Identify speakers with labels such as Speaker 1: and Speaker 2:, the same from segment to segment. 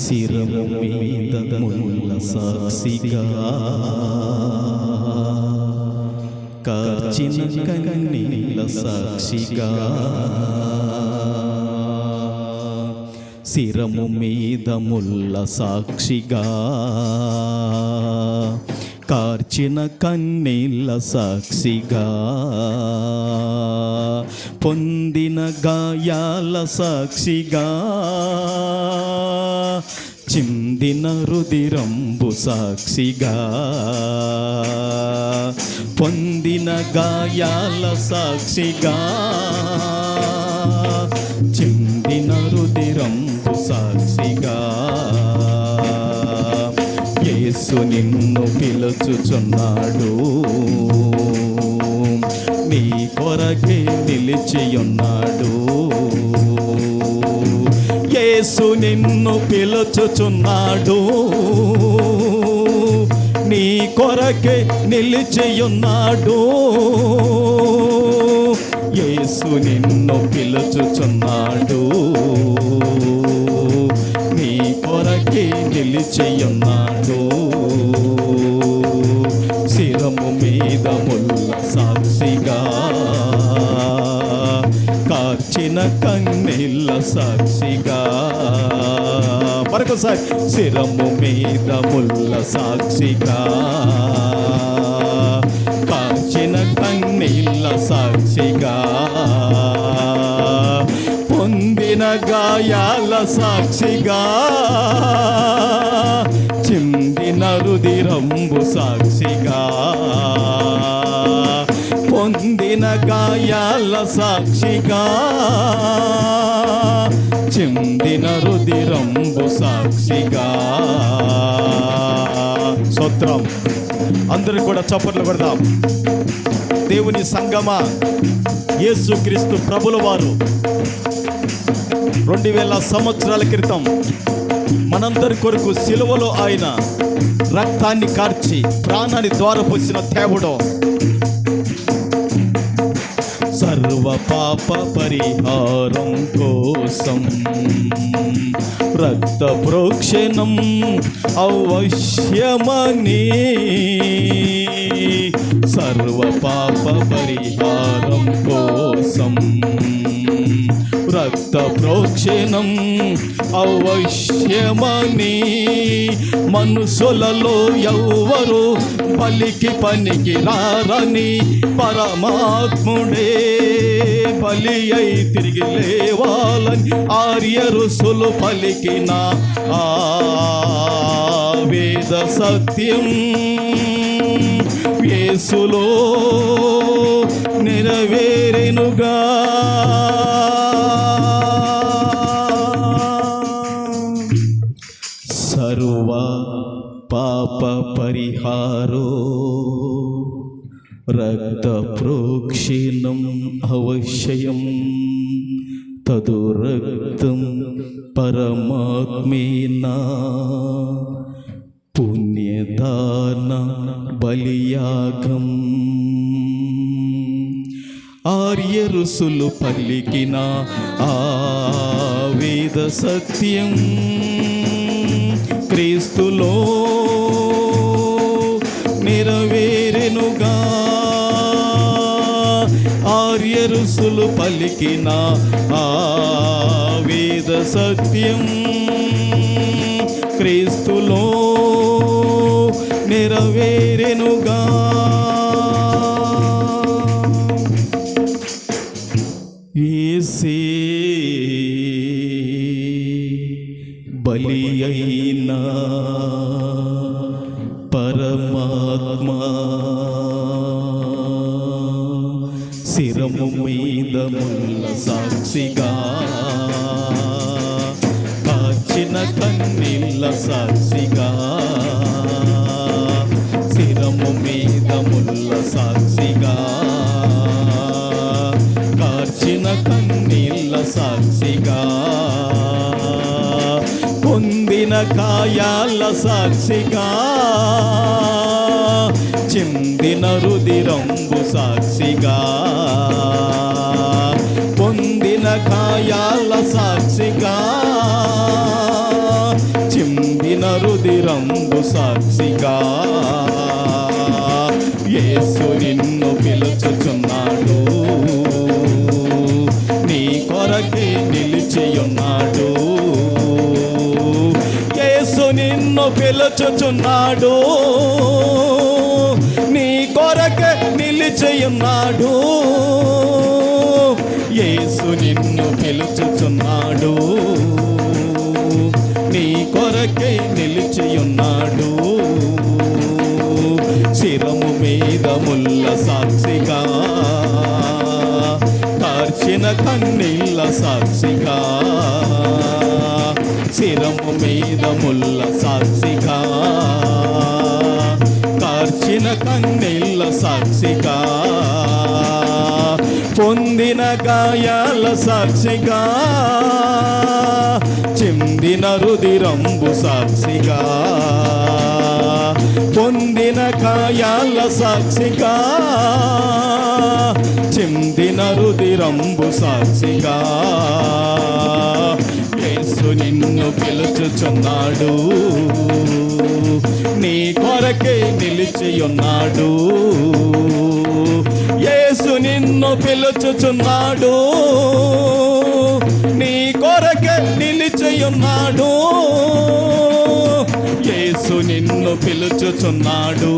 Speaker 1: శిరము మీద ముల్ల సాక్షిగా కార్చిన కన్నీళ్ళ సాక్షిగా శిరము మీద ముల్ల సాక్షిగా. కార్చిన కన్నీళ్ళ సాక్షిగా. పొందిన గాయాల సాక్షిగా. చిందిన రుదిరంబు సాక్షిగా. పొందిన గాయాల సాక్షిగా. చిందిన నిన్ను నీ కొరకే నిలిచి ఉన్నాడు యేసు నిన్ను పిలుచుచున్నాడు. నీ కొరకే నిలిచి ఉన్నాడు యేసు నిన్ను పిలుచుచున్నాడు. నీ కొరకే నిలిచి కార్చిన కన్నీళ్ళ సాక్షిగా. మరొకసారి శిరము మీద ముల్ల సాక్షిగా. కాచిన కన్నీళ్ళ సాక్షిగా. పొందిన గాయాల సాక్షిగా. చిందిన రుదిరంబు సాక్షి సాక్షిగా. చెందిన రుదిరంబు సాక్షిగా. స్తోత్రం. అందరూ కూడా చప్పట్లు కొడదాం. దేవుని సంగమా యేసుక్రీస్తు ప్రభుల వారు. రెండు వేల సంవత్సరాల క్రితం మనందరి కొరకు సిలువలో ఆయన రక్తాన్ని కార్చి ప్రాణాన్ని ద్వారపోసిన తేవడం పాప పరిహారం కోసం రక్త ప్రోక్షణం అవశ్యమని సర్వ పాప పరిహారం కోసం ప్రోక్షణం అవశ్యమని మనుషులలో ఎవ్వరు పలికి పనికి రారని పరమాత్ముడే బలి అయి తిరిగి లేవాలని ఆర్య రుసులు పలికిన ఆ వేద సత్యం. యేసులో ఆర్య ఋషులు పలికిన ఆ వేద సత్యం క్రీస్తులో నెరవేరెనుగా. ఆర్య ఋషులు పలికిన ఆ వేద సత్యం క్రీస్తులో నెరవేరెనుగా. శిరము సాక్షిగా. కార్చిన కన్నీళ్ళ సాక్షిగా. పొందిన కాయాల సాక్షిగా. చిందిన రుదిరంబు సాక్షిగా. పొందిన కాయాల సాక్షిగా. చిందిన రుదిరంబు సాక్షిగా. నిన్ను పిలుచుచున్నాడు. నీ కొరకే నిలిచియున్నాడు. యేసు నిన్ను పిలుచుచున్నాడు. నీ కొరకే నిలిచియున్నాడు. శిరము మీద ముల్ల సాక్షిగా. కార్చిన కన్నీళ్ళ సాక్షిగా. శిరము మీద ముల్ల సాక్షి కన్నెల్ల సాక్షిగా పొందిన గాయాల సాక్షిగా చిందిన రుదిరంబు సాక్షిగా పొందిన గాయాల సాక్షిగా చిందిన రుదిరంబు సాక్షిగా. యేసు నిన్ను పిలుచుచున్నాడు నీ కొరకే నిలిచియున్నాడు. యేసు నిన్ను పిలుచుచున్నాడు. నీ కొరకే నిలిచియున్నాడు. యేసు నిన్ను పిలుచుచున్నాడు.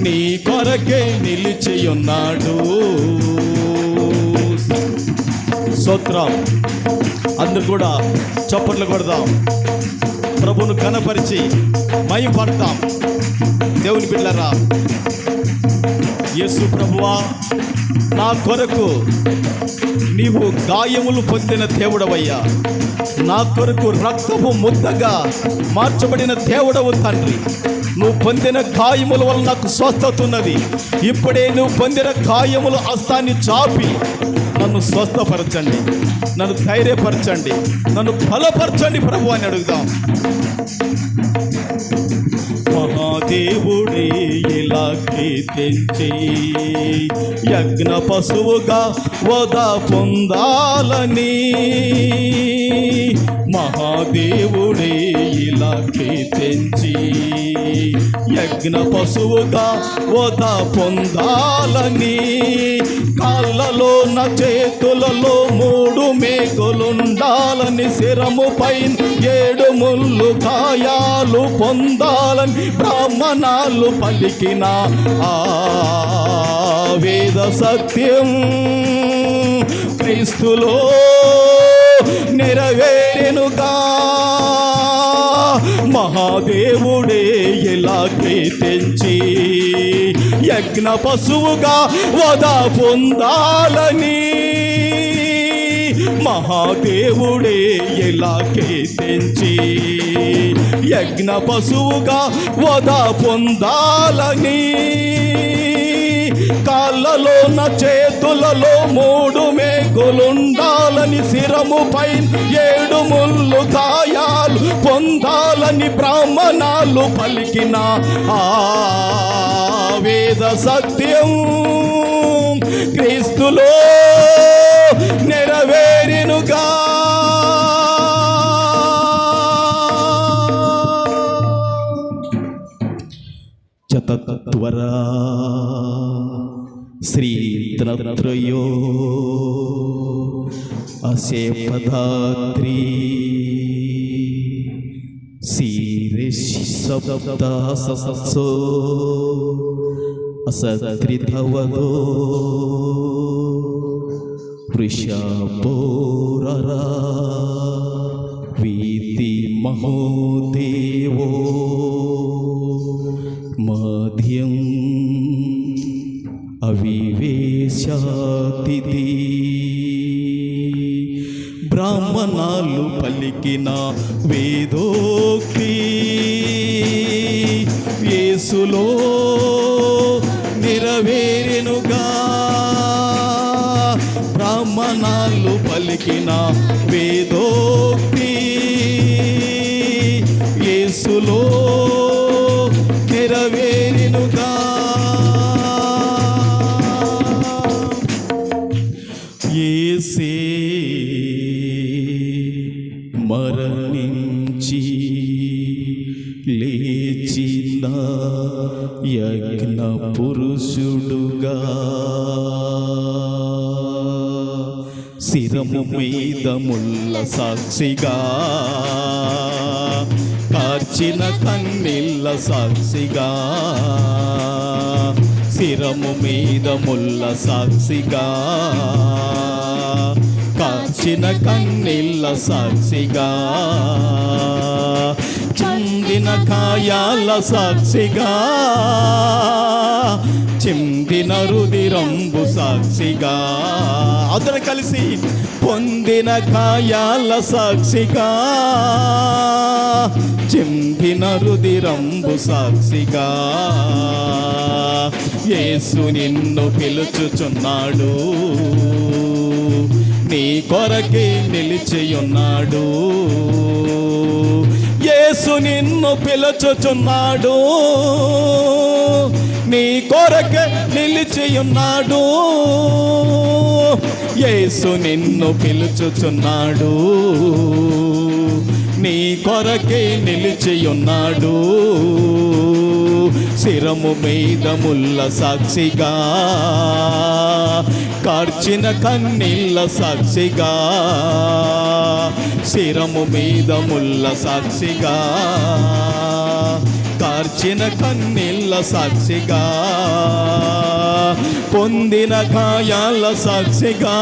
Speaker 1: నీ కొరకే నిలిచియున్నాడు. స్తోత్రం. అందరు కూడా చప్పట్లు కొడదాం. ప్రభును కనపరిచి మై పడతాం దేవుని బిడ్డరా యేసు ప్రభువా నా కొరకు నీవు గాయములు పొందిన దేవుడవయ్యా. నా కొరకు రక్తపు ముద్దగా మార్చబడిన దేవుడవు తండ్రి. నువ్వు పొందిన గాయముల వల్ల నాకు స్వస్థత ఉన్నది. ఇప్పుడే నువ్వు పొందిన గాయములు హస్తాన్ని చాపి నన్ను స్వస్థపరచండి. నన్ను ధైర్యపరచండి. నన్ను బలపరచండి ప్రభు అని అడుగుదాం. మహాదేవుడే ఇలా తెచ్చి యజ్ఞ పశువుగా వద పొందాలని. మహాదేవుడే ఇలా తెచ్చి యజ్ఞ పశువుగా వద పొందాలని. కాళ్ళలో నా చేతులలో మూడు మేకులుండాలని. శిరము పైన ఏడు ముళ్ళు గాయాలు పొందాలని. బ్రాహ్మణాలు పలికిన ఆ వేద సత్యం క్రీస్తులో నెరవేరెనుగా. మహాదేవుడే అగ్ని తెంచి యజ్ఞ పశువుగా వద పొందాలని. మహాదేవుడే ఎలా తెంచి యజ్ఞ పశువుగా వద పొందాలని. కాళ్ళలో నా చేతులలో మూడు మేకులుండాలని శిరము పైన ఏడు ముళ్ళు గాయాలు పొందాలని బ్రాహ్మణాలు పలికిన ఆ వేద సత్యం క్రీస్తులో నెరవేరినుగా. చతత్వరా श्रीत्रत्रयो असे पदात्री शीर्षब्दासो असत्रिधवदो वृषपोररा वीति महो శాతిది. బ్రాహ్మణాలు పలికిన వేదోక్తి. వేసులో నెరవేరెనుగా బ్రాహ్మణాలు పలికిన వేదోక్తి. వేసులో తెలిసే మరణించి లేచిన యజ్ఞ పురుషుడుగా శిరము మీద ముల్ల సాక్షిగా కార్చిన కన్నిల్ల సాక్షిగా శిరము మీద ముల్ల సాక్షిగా. కాచిన కన్నీళ్ళ సాక్షిగా. చందిన కాయాల సాక్షిగా. చిందిన రుదిరంబు సాక్షిగా. అందరు కలిసి పొందిన కాయాల సాక్షిగా. చిందిన రుదిరంబు సాక్షిగా. యేసు నిన్ను పిలుచుచున్నాడు. నీ కొరకే నిలిచియున్నాడు. యేసు నిన్ను పిలుచుచున్నాడు. నీ కొరకే నిలిచియున్నాడు. యేసు నిన్ను పిలుచుచున్నాడు. నీ కొరకే నిలిచియున్నాడు. శిరము మీద ముల్ల సాక్షిగా కార్చిన కన్నీళ్ళ సాక్షిగా శిరము మీద ముల్ల సాక్షిగా. కార్చిన కన్నీళ్ళ సాక్షిగా పొందిన గాయాల సాక్షిగా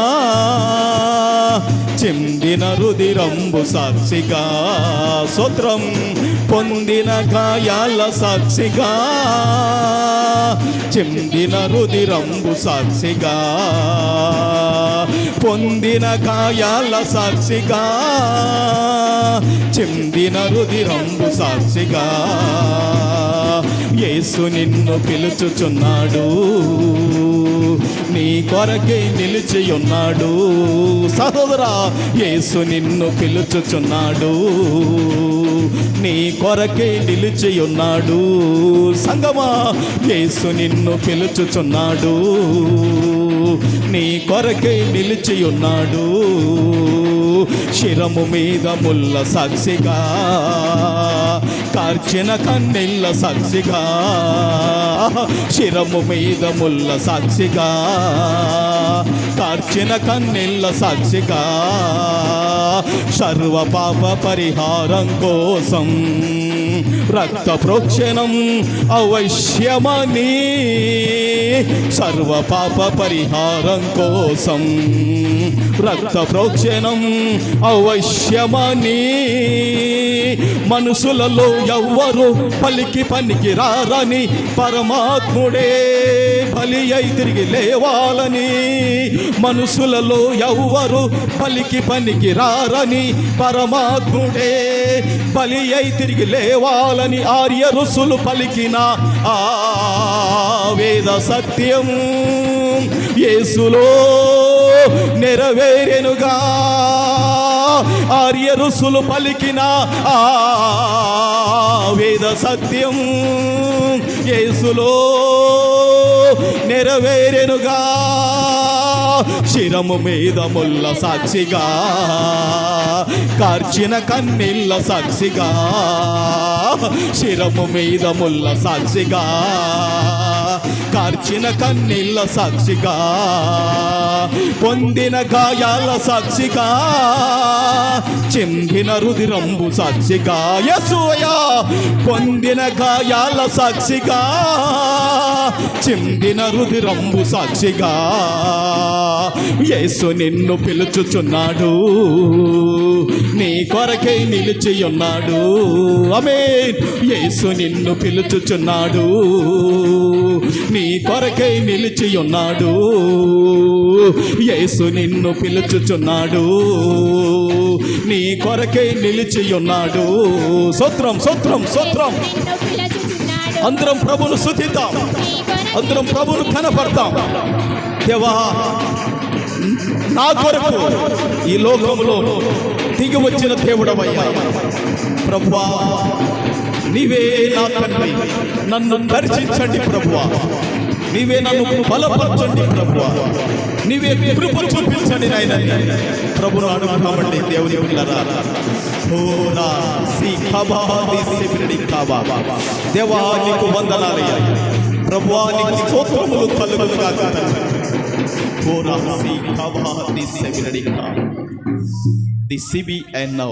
Speaker 1: చెందిన రుదిరంబు సాక్షిగా సూత్రం పొందిన గాయాల సాక్షిగా చెందిన రుదిరంబు సాక్షిగా. పొందిన గాయాల సాక్షిగా చెందిన రుదిరంబు సాక్షిగా. యేసు నిన్ను పిలుచుచున్నాడు నీ కొరకే నిలిచి ఉన్నాడు సహోదరా యేసు నిన్ను పిలుచుచున్నాడు నీ కొరకే నిలిచి ఉన్నాడు సంగమా యేసు నిన్ను పిలుచుచున్నాడు. నీ కొరకే నిలిచి ఉన్నాడు శిరము మీద ముల్ల సాక్షిగా కార్చిన కన్నెల్ల సాక్షిగా శిరము మీద ముల్ల సాక్షిగా కార్చిన కన్నెల్ల సాక్షిగా సర్వ పాప పరిహారం కోసం రక్త ప్రోక్షణం అవశ్యమని సర్వ పాప పరిహారం కోసం రక్త ప్రోక్షణం అవశ్యమని మనుషులలో ఎవ్వరు పలికి పనికి రారని పరమాత్ముడే బలి అయి తిరిగి లేవాలని మనుషులలో ఎవ్వరు పలికి పనికి రారని పరమాత్ముడే బలి అయి తిరిగి లేవాలని ఆర్య రుసులు పలికిన ఆ వేద సత్యం యేసులో నెరవేరెనుగా ఆర్య రుసులు పలికిన ఆ వేద సత్యం యేసులో నెరవేరెనుగా శిరము మీద ముల్ల సాక్షిగా. కార్చిన కన్నీళ్ళ సాక్షిగా. శిరము మీద ముల్ల సాక్షిగా. కార్చిన కన్నీళ్ళ సాక్షిగా పొందిన గాయాల సాక్షిగా చెందిన రుదిరంబు సాక్షిగా యసూయా పొందిన గాయాల సాక్షిగా చెందిన రుదిరంబు సాక్షిగా యేసు నిన్ను పిలుచుచున్నాడు నీ కొరకై నిలిచి ఉన్నాడు అమే యేసు నిన్ను పిలుచుచున్నాడు నీ నీ కొరకై నిలిచి ఉన్నాడు యేసు నిన్ను పిలుచుచున్నాడు. నీ కొరకై నిలిచి ఉన్నాడు సూత్రం సూత్రం సూత్రం. అందరం ప్రభును శుతిద్దాం అందరం ప్రభును కనపడతాం. దేవా నా కొరకు ఈ లోకంలో దిగి వచ్చిన దేవుడవయ్యా. ప్రభువా నీవే నా తండ్రి. నన్ను దర్శించండి ప్రభువా. నీవే నన్ను బలపరచండి ప్రభువా. నీవే కృప చూపించండి నాయన. ప్రభును అడుగుతామండి దేవుని పిల్లరా. సి ఖబా ది సిబిడి ఖబా దేవా నీకు వందనాలయ్యా ప్రభువా నీకు స్తోత్రములు కలుగునుగా ధోరా సి ఖబా ది సిబిడి ది సిబి అండ్ నౌ